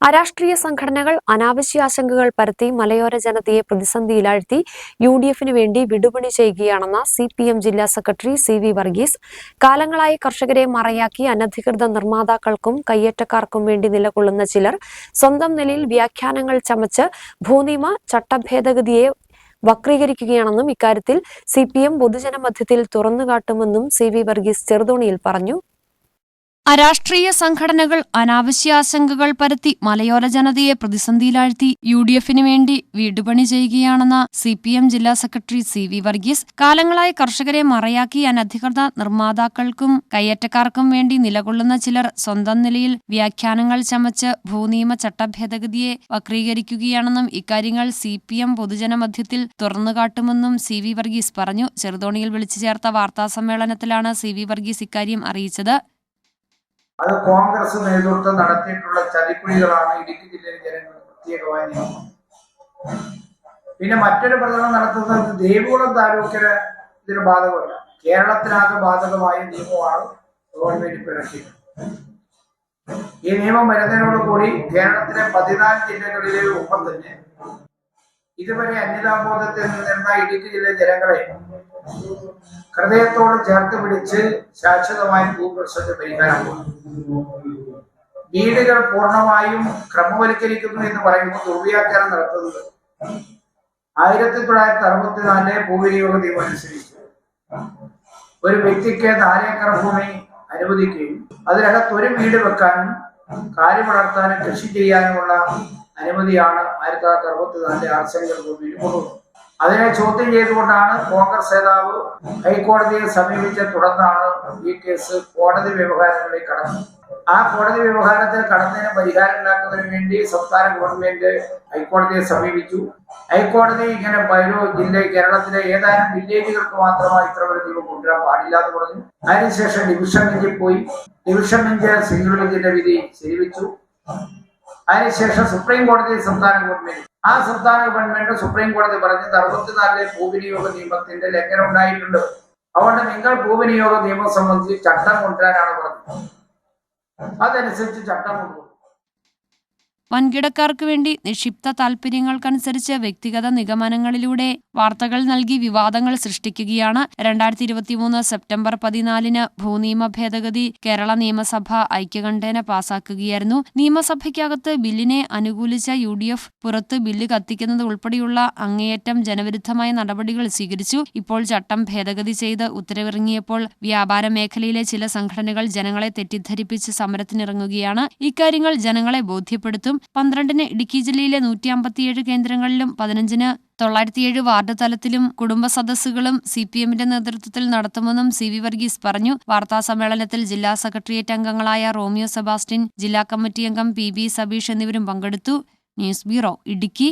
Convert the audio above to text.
അരാഷ്ട്രീയ സംഘടനകൾ അനാവശ്യ ആശങ്കകൾ പരത്തി മലയോര ജനതയെ പ്രതിസന്ധിയിലാഴ്ത്തി യു ഡി എഫിന് വേണ്ടി വിടുപണി ചെയ്യുകയാണെന്ന സി പി എം ജില്ലാ സെക്രട്ടറി സി വി വർഗീസ്. കാലങ്ങളായി കർഷകരെ മറയാക്കി അനധികൃത നിർമ്മാതാക്കൾക്കും കയ്യേറ്റക്കാർക്കും വേണ്ടി നിലകൊള്ളുന്ന ചിലർ സ്വന്തം നിലയിൽ വ്യാഖ്യാനങ്ങൾ ചമച്ച് ഭൂനിയമ ചട്ടഭേദഗതിയെ വക്രീകരിക്കുകയാണെന്നും ഇക്കാര്യത്തിൽ സി പി എം പൊതുജന മധ്യത്തിൽ തുറന്നുകാട്ടുമെന്നും സി വി വർഗീസ് ചെറുതോണിയിൽ പറഞ്ഞു. അരാഷ്ട്രീയ സംഘടനകൾ അനാവശ്യ ആശങ്കകൾ പരത്തി മലയോര ജനതയെ പ്രതിസന്ധിയിലാഴ്ത്തി യു ഡി എഫിന് വേണ്ടി വീടുപണി ചെയ്യുകയാണെന്ന സി പി എം ജില്ലാ സെക്രട്ടറി സി വി വർഗീസ്. കാലങ്ങളായി കർഷകരെ മറയാക്കി അനധികൃത നിർമ്മാതാക്കൾക്കും കയ്യേറ്റക്കാർക്കും വേണ്ടി നിലകൊള്ളുന്ന ചിലർ സ്വന്തം നിലയിൽ വ്യാഖ്യാനങ്ങൾ ചമച്ച് ഭൂനിയമ ചട്ടഭേദഗതിയെ വക്രീകരിക്കുകയാണെന്നും ഇക്കാര്യങ്ങൾ സി പി എം പൊതുജനമധ്യത്തിൽ തുറന്നുകാട്ടുമെന്നും സി വി വർഗീസ് പറഞ്ഞു. ചെറുതോണിയിൽ വിളിച്ചു ചേർത്ത വാർത്താസമ്മേളനത്തിലാണ് സി വി വർഗീസ് ഇക്കാര്യം അറിയിച്ചത്. അത് കോൺഗ്രസ് നേതൃത്വം നടത്തിയിട്ടുള്ള ചതിക്കുഴികളാണ് ഇടുക്കി ജില്ലയിലെ ജനങ്ങൾ പ്രത്യേകമായി നിയമം. പിന്നെ മറ്റൊരു പ്രചരണം നടത്തുന്നത് ദേവികുളം താലൂക്കിന് ഇതിന് ബാധകമല്ല. കേരളത്തിനാകെ ബാധകമായ നിയമമാണ് ഗവൺമെന്റ് പിറക്കിയത്. ഈ നിയമം വരുന്നതിനോടുകൂടി കേരളത്തിലെ പതിനാല് ജില്ലകളിലെ ഒപ്പം തന്നെ ഇതുവരെ അന്യതാബോധത്തിൽ നിന്നിരുന്ന ഇടുക്കി ജില്ലയിലെ ജനങ്ങളെ ഹൃദയത്തോട് ചേർത്ത് പിടിച്ച് ശാശ്വതമായ ഭൂപ്രശ്നത്തെ പരിഹാരം വീടുകൾ പൂർണമായും ക്രമവൽക്കരിക്കുന്നു എന്ന് പറയുമ്പോൾ ദുർവ്യാഖ്യാനം നടത്തുന്നത് ആയിരത്തി തൊള്ളായിരത്തി അറുപത്തിനാലിലെ ഭൂവിനിയോഗ നിയമം അനുസരിച്ച്. ഒരു വ്യക്തിക്ക് നാലേക്കർ ഭൂമി അനുവദിക്കുകയും അതിനകത്ത് ഒരു വീട് വെക്കാനും കാര്യം വളർത്താനും കൃഷി ചെയ്യാനുമുള്ള അനുമതിയാണ് ആയിരത്തി തൊള്ളായിരത്തി അറുപത്തിനാലിലെ ആർച്ചങ്കർ ഭൂമിയിൽ കൊണ്ടുവന്നത്. അതിനെ ചോദ്യം ചെയ്തുകൊണ്ടാണ് കോൺഗ്രസ് നേതാവ് ഹൈക്കോടതിയെ സമീപിച്ച തുടർന്നാണ് ഈ കേസ് കോടതി വ്യവഹാരങ്ങളിൽ കടന്നത്. ആ കോടതി വ്യവഹാരത്തിൽ കടന്നതിന് പരിഹാരം ഉണ്ടാക്കുന്നതിന് വേണ്ടി സംസ്ഥാന ഗവൺമെന്റ് ഹൈക്കോടതിയെ സമീപിച്ചു. ഹൈക്കോടതി ഇങ്ങനെ ഓരോ ജില്ല കേരളത്തിലെ ഏതാനും വില്ലേജുകൾക്ക് മാത്രമായി ഇത്ര ഒരു നിയമം കൊണ്ടുവരാൻ പാടില്ല എന്ന് പറഞ്ഞു. അതിനുശേഷം ഡിവിഷൻ ബെഞ്ചിൽ പോയി. ഡിവിഷൻ ബെഞ്ച് സിംഗിൾ ബെഞ്ചിന്റെ വിധി ശരിവെച്ചു. അതിനുശേഷം സുപ്രീം കോടതി സംസ്ഥാന ഗവൺമെന്റ് ആ സംസ്ഥാന ഗവൺമെന്റ് സുപ്രീം കോടതി പറഞ്ഞത് അറുപത്തിനാലിലെ ഭൂവിനിയോഗ നിയമത്തിന്റെ ലംഘനം ഉണ്ടായിട്ടുണ്ട്. അതുകൊണ്ട് നിങ്ങൾ ഭൂവിനിയോഗ നിയമം സംബന്ധിച്ച് ചട്ടം കൊണ്ടുവരാനാണ് പറഞ്ഞത്. അതനുസരിച്ച് ചട്ടം കൊണ്ടുവന്നു വൻകിടക്കാർക്ക് വേണ്ടി നിക്ഷിപ്ത താൽപര്യങ്ങൾക്കനുസരിച്ച് വ്യക്തിഗത നിഗമനങ്ങളിലൂടെ വാർത്തകൾ നൽകി വിവാദങ്ങൾ സൃഷ്ടിക്കുകയാണ്. രണ്ടായിരത്തി ഇരുപത്തിമൂന്ന് സെപ്റ്റംബർ പതിനാലിന് ഭൂനിയമ ഭേദഗതി കേരള നിയമസഭ ഐക്യകണ്ഠേന പാസാക്കുകയായിരുന്നു. നിയമസഭയ്ക്കകത്ത് ബില്ലിനെ അനുകൂലിച്ച യു ഡി എഫ് പുറത്ത് ബില്ല് കത്തിക്കുന്നത് ഉൾപ്പെടെയുള്ള അങ്ങേയറ്റം ജനവിരുദ്ധമായ നടപടികൾ സ്വീകരിച്ചു. ഇപ്പോൾ ചട്ടം ഭേദഗതി ചെയ്ത് ഉത്തരവിറങ്ങിയപ്പോൾ വ്യാപാര മേഖലയിലെ ചില സംഘടനകൾ ജനങ്ങളെ തെറ്റിദ്ധരിപ്പിച്ച് സമരത്തിനിറങ്ങുകയാണ്. ഇക്കാര്യങ്ങൾ ജനങ്ങളെ ബോധ്യപ്പെടുത്തും. പന്ത്രണ്ടിന് ഇടുക്കി ജില്ലയിലെ നൂറ്റി അമ്പത്തിയേഴ് കേന്ദ്രങ്ങളിലും പതിനഞ്ചിന് തൊള്ളായിരത്തിയേഴ് വാർഡ് തലത്തിലും കുടുംബ സദസ്സുകളും സി പി എമ്മിന്റെ നേതൃത്വത്തിൽ നടത്തുമെന്നും സി വി വർഗീസ് പറഞ്ഞു. വാർത്താ സമ്മേളനത്തിൽ ജില്ലാ സെക്രട്ടേറിയറ്റ് അംഗങ്ങളായ റോമിയോ സെബാസ്റ്റ്യൻ ജില്ലാ കമ്മിറ്റി അംഗം പി ബി സബീഷ് എന്നിവരും പങ്കെടുത്തു. News bureau Idukki.